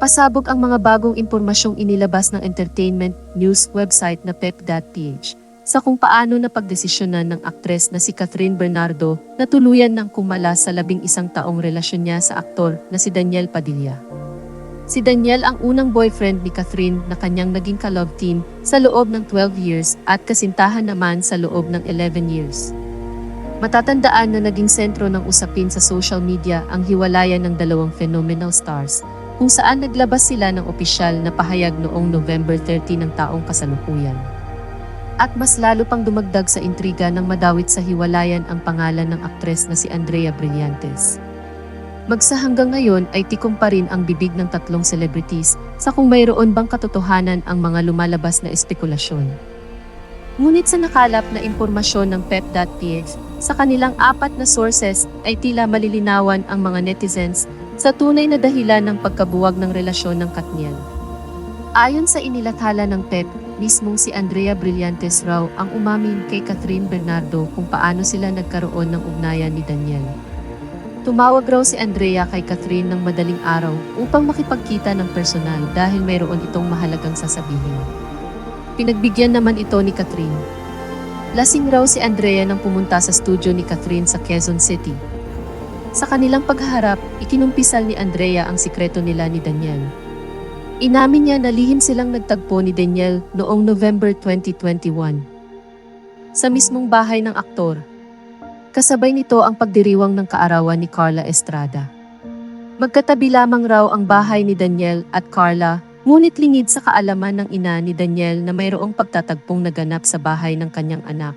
Pasabog ang mga bagong impormasyong inilabas ng entertainment news website na pep.ph sa kung paano napagdesisyonan ng aktres na si Catherine Bernardo na tuluyan ng kumala sa labing isang taong relasyon niya sa aktor na si Daniel Padilla. Si Daniel ang unang boyfriend ni Catherine na kanyang naging ka-love team sa loob ng 12 years at kasintahan naman sa loob ng 11 years. Matatandaan na naging sentro ng usapin sa social media ang hiwalayan ng dalawang phenomenal stars kung saan naglabas sila ng opisyal na pahayag noong November 30 ng taong kasalukuyan. At mas lalo pang dumagdag sa intriga ng madawit sa hiwalayan ang pangalan ng aktres na si Andrea Brillantes. Magsa hanggang ngayon ay tikom pa rin ang bibig ng tatlong celebrities sa kung mayroon bang katotohanan ang mga lumalabas na espekulasyon. Ngunit sa nakalap na impormasyon ng pep.ph, sa kanilang apat na sources ay tila malilinawan ang mga netizens sa tunay na dahilan ng pagkabuwag ng relasyon ng Katniel. Ayon sa inilathala ng PEP, mismong si Andrea Brillantes raw ang umamin kay Catherine Bernardo kung paano sila nagkaroon ng ugnayan ni Daniel. Tumawag raw si Andrea kay Catherine ng madaling araw upang makipagkita ng personal dahil mayroon itong mahalagang sasabihin. Pinagbigyan naman ito ni Catherine. Lasing raw si Andrea nang pumunta sa studio ni Catherine sa Quezon City. Sa kanilang paghaharap, ikinumpisal ni Andrea ang sikreto nila ni Daniel. Inamin niya na lihim silang nagtagpo ni Daniel noong November 2021. Sa mismong bahay ng aktor, kasabay nito ang pagdiriwang ng kaarawan ni Carla Estrada. Magkatabi lamang raw ang bahay ni Daniel at Carla, ngunit lingid sa kaalaman ng ina ni Daniel na mayroong pagtatagpong naganap sa bahay ng kanyang anak.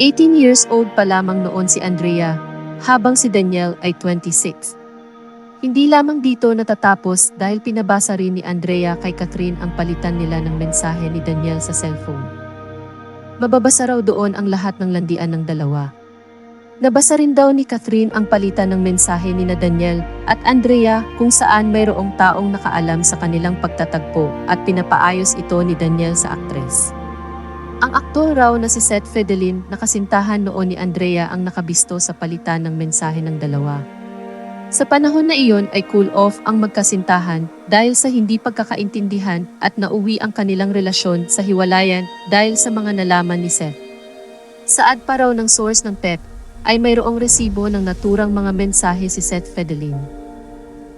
18 years old pa lamang noon si Andrea, habang si Daniel ay 26. Hindi lamang dito natatapos dahil pinabasa rin ni Andrea kay Catherine ang palitan nila ng mensahe ni Daniel sa cellphone. Mababasa raw doon ang lahat ng landian ng dalawa. Nabasa rin daw ni Catherine ang palitan ng mensahe ni na Daniel at Andrea kung saan mayroong taong nakaalam sa kanilang pagtatagpo at pinapaayos ito ni Daniel sa aktres. Ang aktor raw na si Seth Fedelin na kasintahan noon ni Andrea ang nakabisto sa palitan ng mensahe ng dalawa. Sa panahon na iyon ay cool off ang magkasintahan dahil sa hindi pagkakaintindihan at nauwi ang kanilang relasyon sa hiwalayan dahil sa mga nalaman ni Seth. Saad pa raw ng source ng PEP ay mayroong resibo ng naturang mga mensahe si Seth Fedelin.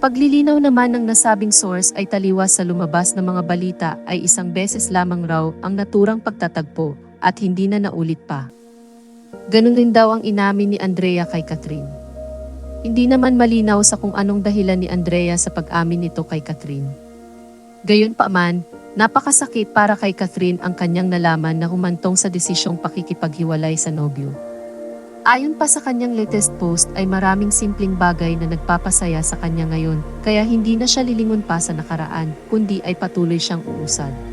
Paglilinaw naman ng nasabing source ay taliwas sa lumabas na mga balita ay isang beses lamang raw ang naturang pagtatagpo at hindi na naulit pa. Ganun rin daw ang inamin ni Andrea kay Catherine. Hindi naman malinaw sa kung anong dahilan ni Andrea sa pag-amin nito kay Catherine. Gayon pa man, napakasakit para kay Catherine ang kanyang nalaman na humantong sa desisyong pakikipaghiwalay sa nobyo. Ayon pa sa kanyang latest post ay maraming simpleng bagay na nagpapasaya sa kanya ngayon kaya hindi na siya lilingon pa sa nakaraan kundi ay patuloy siyang uusad.